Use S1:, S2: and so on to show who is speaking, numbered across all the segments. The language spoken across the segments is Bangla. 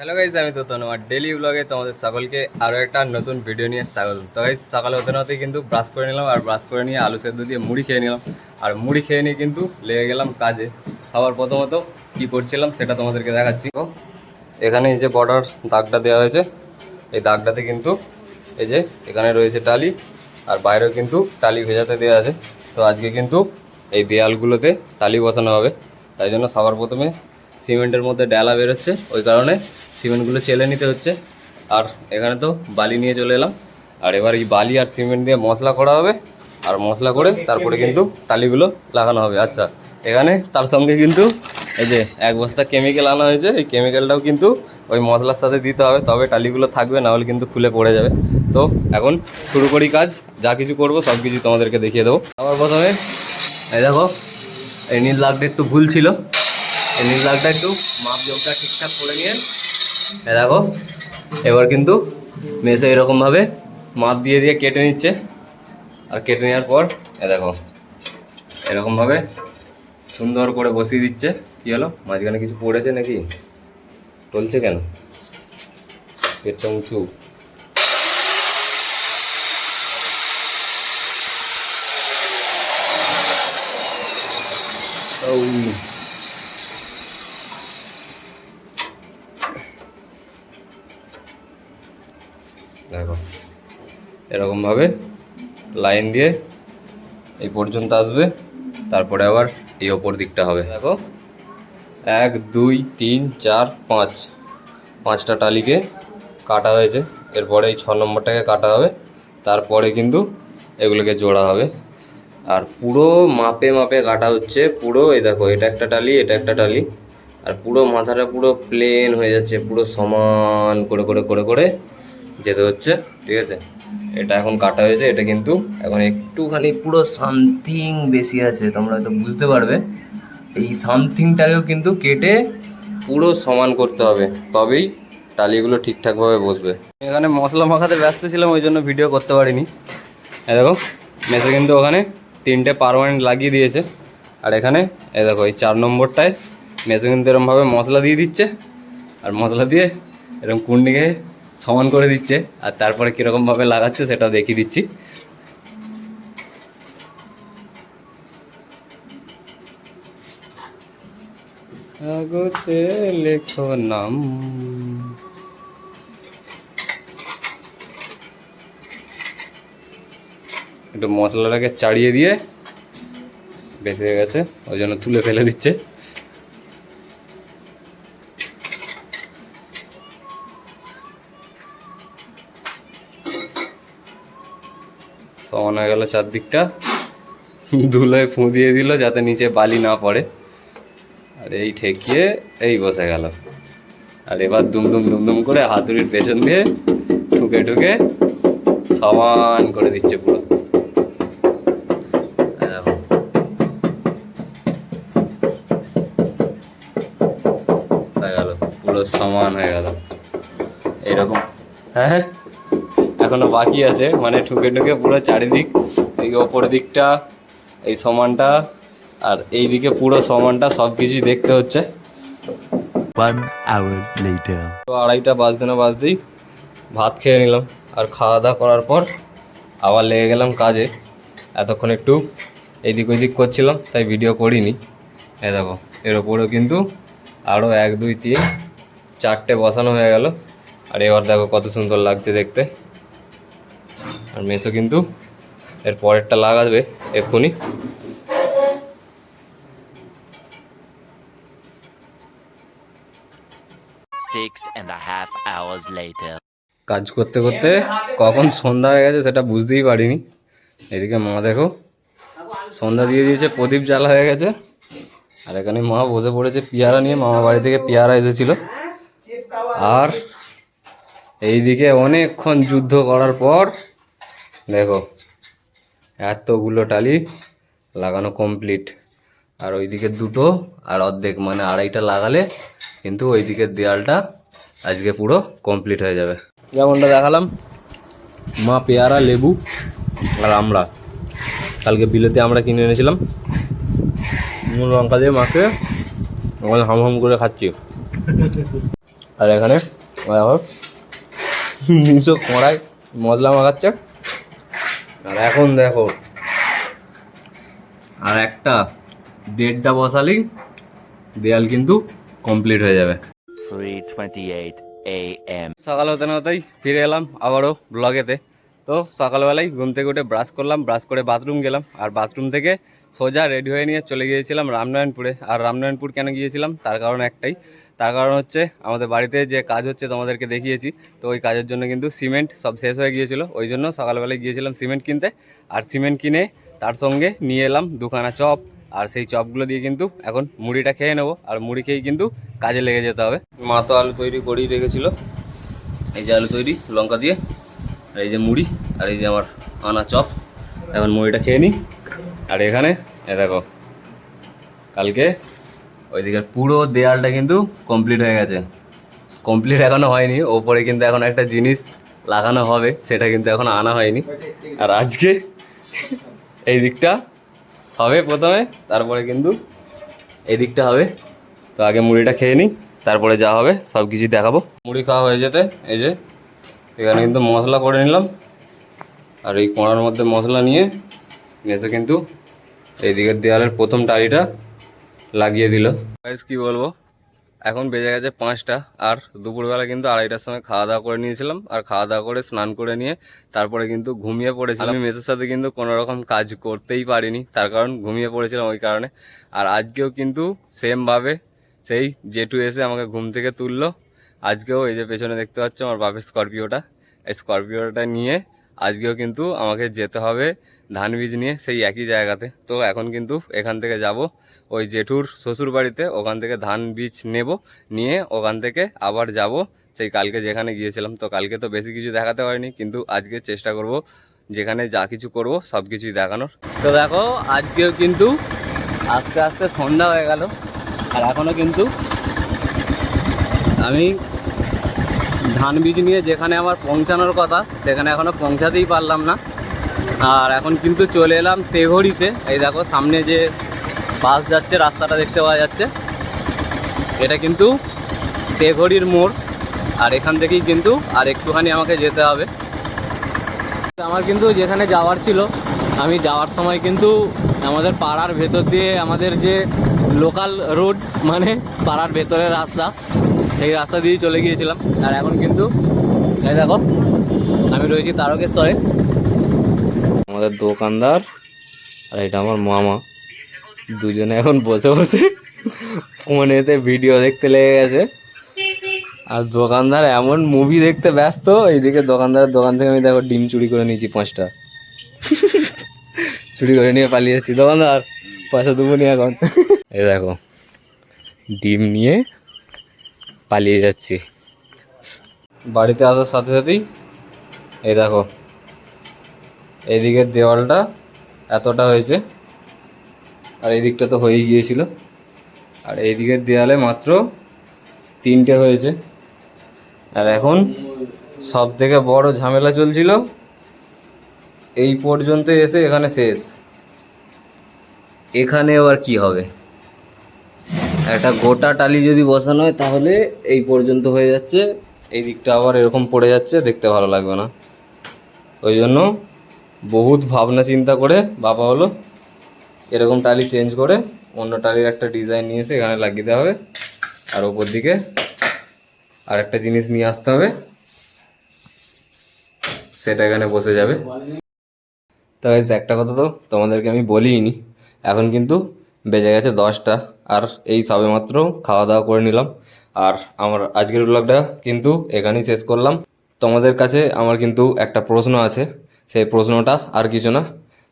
S1: হ্যালো গাইজ আমি তো তোমার ডেলি ব্লগে তোমাদের সকলকে আরও একটা নতুন ভিডিও নিয়ে স্বাগত তো গাইজ সকালে হতে না হতেই কিন্তু ব্রাশ করে নিলাম আর ব্রাশ করে নিয়ে আলু সেদ্ধ দিয়ে মুড়ি খেয়ে নিলাম। আর মুড়ি খেয়ে নিয়ে কিন্তু লেগে গেলাম কাজে। খাবার প্রথমত কী করছিলাম সেটা তোমাদেরকে দেখাচ্ছি। এখানে এই যে বর্ডার দাগটা দেওয়া হয়েছে, এই দাগটাতে কিন্তু এই যে এখানে রয়েছে টালি আর বাইরেও কিন্তু টালি ভেজাতে দেওয়া আছে। তো আজকে কিন্তু এই দেয়ালগুলোতে টালি বসানো হবে। তাই জন্য সবার প্রথমে সিমেন্টের মধ্যে ডালা বেরোচ্ছে। ওই কারণে সিমেন্টগুলো চেলে নিতে হচ্ছে। আর এখানে তো বালি নিয়ে চলে এলাম। আর এবার এই বালি আর সিমেন্ট দিয়ে মশলা করা হবে। আর মশলা করে তারপরে কিন্তু টালিগুলো লাগানো হবে। আচ্ছা এখানে তার সঙ্গে কিন্তু এই যে এক বস্তা কেমিক্যাল আনা হয়েছে। এই কেমিক্যালটাও কিন্তু ওই মশলার সাথে দিতে হবে। তবে টালিগুলো থাকবে, না হলে কিন্তু খুলে পড়ে যাবে। তো এখন শুরু করি কাজ। যা কিছু করব, সব কিছু তোমাদেরকে দেখিয়ে দেবো। আবার প্রথমে, এই দেখো, এই নীল দাগটা একটু ভুল ছিল। এই নীল দাগটা একটু মাপ যোগটা ঠিকঠাক করে নিয়ে দেখো, এবার কিন্তু মেসে এরকমভাবে মাপ দিয়ে দিয়ে কেটে নিচ্ছে। আর কেটে নেওয়ার পর এ দেখো এরকমভাবে সুন্দর করে বসিয়ে দিচ্ছে। কী হলো? মাঝখানে কিছু পড়েছে নাকি? টলছে কেন? পেটটা উঁচু। ও দেখো। এরকমভাবে লাইন দিয়ে এই পর্যন্ত আসবে, তারপরে আবার এই ওপর দিকটা হবে। দেখো, এক, দুই, তিন, চার, পাঁচ। পাঁচটা টালিকে কাটা হয়েছে। এরপরে এই ছ নম্বরটাকে কাটা হবে। তারপরে কিন্তু এগুলোকে জোড়া হবে। আর পুরো মাপে মাপে কাটা হচ্ছে। পুরো এই দেখো, এটা একটা টালি, এটা একটা টালি। আর পুরো মাথাটা পুরো প্লেন হয়ে যাচ্ছে। পুরো সমান করে করে করে করে। যেতে হচ্ছে ঠিক আছে? এটা এখন কাটা হয়েছে এটা কিন্তু এখন একটুখানি পুরো সামথিং বেশি আছে তোমরা হয়তো বুঝতে পারবে। এই সামথিংটাকেও কিন্তু কেটে পুরো সমান করতে হবে তবেই টালিগুলো ঠিকঠাকভাবে বসবে। এখানে মশলা মাখাতে ব্যস্ত ছিলাম ওই জন্য ভিডিও করতে পারিনি। এ দেখো মেসে কিন্তু ওখানে তিনটে পারমানেন্ট লাগিয়ে দিয়েছে। আর এখানে এ দেখো এই চার নম্বরটায় মেসে কিন্তু এরমভাবে মশলা দিয়ে দিচ্ছে। আর মশলা দিয়ে এরকম কুন্ডিকে সমান করে দিচ্ছে, আর তারপরে কীরকমভাবে লাগাচ্ছে সেটাও দেখিয়ে দিচ্ছি। লেখো নাম। একটু মশলাটাকে চাড়িয়ে দিয়ে বেঁচে গেছে, ওই জন্য তুলে ফেলে দিচ্ছে। সমান হয়ে গেল চারদিকটা ধুলোয় ফুঁ দিয়ে দিল যাতে নিচে বালি না পড়ে। আর এই ঠেকিয়ে এই বসে গেল। আর এবার দুমদুম দুমদুম করে হাতুড়ির পেছন দিয়ে ঠুকে ঠুকে সমান করে দিচ্ছে পুরো। হয়ে পুরো সমান হয়ে গেল। এইরকম হ্যাঁ। এখনও বাকি আছে। মানে ঠুকে ঠুকে পুরো চারিদিক এই ওপর দিকটা এই সমানটা আর এই দিকে পুরো সমানটা সব কিছুই দেখতে হচ্ছে. তো আড়াইটা বাজতে না বাজতেই ভাত খেয়ে নিলাম। আর খাওয়া দাওয়া করার পর আবার লেগে গেলাম কাজে। এতক্ষণ একটু এইদিক ওইদিক করছিলাম তাই ভিডিও করিনি। এ দেখো এর ওপরেও কিন্তু আরও এক দুই তিন চারটে বসানো হয়ে গেল। আর এবার দেখো কত সুন্দর লাগছে দেখতে। আর মেসো কিন্তু এর পরেরটা লাগাবে এক্ষুনি।
S2: Six and a half hours later.
S1: কাজ করতে করতে কখন সন্ধ্যা হয়ে গেছে সেটা বুঝতেই পারিনি। এদিকে মা দেখো সন্ধ্যা দিয়ে দিয়েছে প্রদীপ জ্বালা হয়ে গেছে। আর এখানে মা বসে পড়েছে পেয়ারা নিয়ে মামা বাড়ি থেকে পেয়ারা এসেছিল। আর এইদিকে অনেকক্ষণ যুদ্ধ করার পর দেখো, এতগুলো টালি লাগানো কমপ্লিট আর ওইদিকে দুটো আর অর্ধেক মানে আড়াইটা লাগালে কিন্তু ওই দিকের দেয়ালটা আজকে পুরো কমপ্লিট হয়ে যাবে। যেমনটা দেখালাম, মা, পেয়ারা, লেবু আর আমরা কালকে বিলেতে আমরা কিনে এনেছিলাম। লঙ্কা দিয়ে মাকে ওখানে হাম হাম করে খাচ্ছি। আর এখানে, দেখো নিশো কড়াই মশলা মাখাচ্ছে। আর এখন দেখো। আর একটা ডেটটা বসালেই দেয়াল কিন্তু কমপ্লিট হয়ে যাবে।
S2: 3:28 a.m.
S1: সকাল হতে না হতেই ফিরে এলাম আবারও ব্লগেতে তো সকালবেলায় ঘুম থেকে উঠে ব্রাশ করলাম ব্রাশ করে বাথরুম গেলাম। আর বাথরুম থেকে সোজা রেডি হয়ে নিয়ে চলে গিয়েছিলাম রামনারায়ণপুরে। আর রামনারায়ণপুর কেন গিয়েছিলাম? তার কারণ একটাই। তার কারণ হচ্ছে আমাদের বাড়িতে যে কাজ হচ্ছে তোমাদেরকে দেখিয়েছি, তো ওই কাজের জন্য কিন্তু সিমেন্ট সব শেষ হয়ে গিয়েছিল। ওই জন্য সকালবেলায় গিয়েছিলাম সিমেন্ট কিনতে। আর সিমেন্ট কিনে তার সঙ্গে নিয়ে এলাম দুখানা চপ। আর সেই চপগুলো দিয়ে কিন্তু এখন মুড়িটা খেয়ে নেব। আর মুড়ি খেয়েই কিন্তু কাজে লেগে যেতে হবে। মা তো আলু তৈরি করেই রেখেছিল। এই যে আলু তৈরি, লঙ্কা দিয়ে। আর এই যে মুড়ি, আর এই যে আমার আনা চপ। এখন মুড়িটা খেয়ে নিই। আর এখানে, এ দেখো, কালকে ওইদিকের পুরো দেয়ালটা কিন্তু কমপ্লিট হয়ে গেছে। কমপ্লিট এখনও হয়নি, ওপরে কিন্তু এখন একটা জিনিস লাগানো হবে, সেটা কিন্তু এখন আনা হয়নি। আর আজকে এই দিকটা হবে প্রথমে, তারপরে কিন্তু এই দিকটা হবে। তো আগে মুড়িটা খেয়ে নিই, তারপরে যা হবে সব কিছু দেখাবো। মুড়ি খাওয়া হয়ে যেতে, এই যে, এখানে কিন্তু মশলা করে নিলাম। আর এই কোড়ার মধ্যে মশলা নিয়ে এসে কিন্তু এই দিকের দেওয়ালের প্রথম টালিটা লাগিয়ে দিল। কি বলব? এখন বেজে গেছে পাঁচটা, আর দুপুরবেলা কিন্তু আড়াইটার সময় খাওয়া দাওয়া করে নিয়েছিলাম, আর খাওয়া দাওয়া করে স্নান করে নিয়ে তারপরে কিন্তু ঘুমিয়ে পড়েছিলাম। আমি মেসের সাথে কিন্তু কোনো রকম কাজ করতেই পারিনি, তার কারণ ঘুমিয়ে পড়েছিলাম ওই কারণে। আর আজকেও কিন্তু সেমভাবে সেই জেটু এসে আমাকে ঘুম থেকে তুললো। আজকেও এই যে পেছনে দেখতে পাচ্ছ আমার বাপের স্করপিওটা। এই স্করপিওটা নিয়ে আজকেও কিন্তু আমাকে যেতে হবে ধান বীজ নিয়ে সেই একই জায়গাতে। তো এখন কিন্তু এখান থেকে যাব ওই জেঠুর শ্বশুর বাড়িতে ওখান থেকে ধান বীজ নেব, নিয়ে ওখান থেকে আবার যাব। সেই কালকে যেখানে গিয়েছিলাম, তো কালকে তো বেশি কিছু দেখাতে পারিনি, কিন্তু আজকে চেষ্টা করব যেখানে যা কিছু করব, সব কিছুই দেখানোর। তো দেখো, আজকেও কিন্তু আস্তে আস্তে সন্ধ্যা হয়ে গেল, আর এখনও কিন্তু আমি ধান বীজ নিয়ে যেখানে আমার পৌঁছানোর কথা, সেখানে এখনও পৌঁছাতেই পারলাম না। আর এখন কিন্তু চলে এলাম তেঘড়িতে। এই দেখো, সামনে যে বাস যাচ্ছে, রাস্তাটা দেখতে পাওয়া যাচ্ছে। এটা কিন্তু তেঘড়ির মোড়। আর এখান থেকেই কিন্তু আর একটুখানি আমাকে যেতে হবে। আমার কিন্তু যেখানে যাওয়ার ছিল, আমি যাওয়ার সময় কিন্তু আমাদের পাড়ার ভেতর দিয়ে আমাদের যে লোকাল রোড মানে পাড়ার ভেতরের রাস্তা সেই রাস্তা দিয়েই চলে গিয়েছিলাম। আর এখন কিন্তু, এই দেখো, আমি রয়েছি তারকেশ্বরে। আমাদের দোকানদার আর এটা আমার মামা। দুজনে এখন বসে বসে ফোনেতে ভিডিও দেখতে লেগে গেছে। আর দোকানদার এমন মুভি দেখতে ব্যস্ত, এইদিকে দোকানদারের দোকান থেকে আমি দেখো ডিম চুরি করে নিয়েছি পাঁচটা। চুরি করে নিয়ে পালিয়ে যাচ্ছি দোকানদার, পয়সা দেবো নি এখন। এই দেখো, ডিম নিয়ে পালিয়ে যাচ্ছি। বাড়িতে আসার সাথে সাথেই এই দেখো, এইদিকের দেওয়ালটা এতটা হয়েছে, আর এই দিকটা তো হয়েই গিয়েছিল। আর এই দিকের দেয়ালে মাত্র তিনটে হয়েছে। আর এখন সব থেকে বড় ঝামেলা চলছিল, এই পর্যন্ত এসে এখানে শেষ। এখানে আবার কি হবে? একটা গোটা টালি যদি বসানো হয় তাহলে এই পর্যন্ত হয়ে যাচ্ছে। এই দিকটা আবার এরকম পড়ে যাচ্ছে, দেখতে ভালো লাগবে না। ওই জন্য বহুত ভাবনা চিন্তা করে বাবা হলো এরকম টালি চেঞ্জ করে অন্য টালির একটা ডিজাইন নিয়ে এসে এখানে লাগিয়ে দেওয়া হবে। আর ওপর দিকে আর একটা জিনিস নিয়ে আসতে হবে। সেটা এখানে বসে যাবে। তো একটা কথা তো তোমাদেরকে আমি বলিনি এখন কিন্তু বেজে গেছে দশটা। আর এই সবে মাত্র খাওয়া দাওয়া করে নিলাম। আর আমার আজকের ব্লগটা কিন্তু এখানেই শেষ করলাম। তোমাদের কাছে আমার কিন্তু একটা প্রশ্ন আছে। সেই প্রশ্নটা আর কিছু না।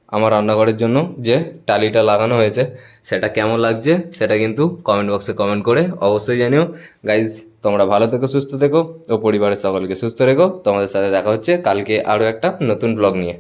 S1: আমার রান্নাঘরের জন্য যে টালিটা লাগানো হয়েছে, সেটা কেমন লাগছে সেটা কিন্তু কমেন্ট বক্সে কমেন্ট করে অবশ্যই জানিও। গাইজ তোমরা ভালো থেকো, সুস্থ থেকো ও পরিবারের সকলকে সুস্থ রেখো। তোমাদের সাথে দেখা হচ্ছে কালকে আরও একটা নতুন ব্লগ নিয়ে।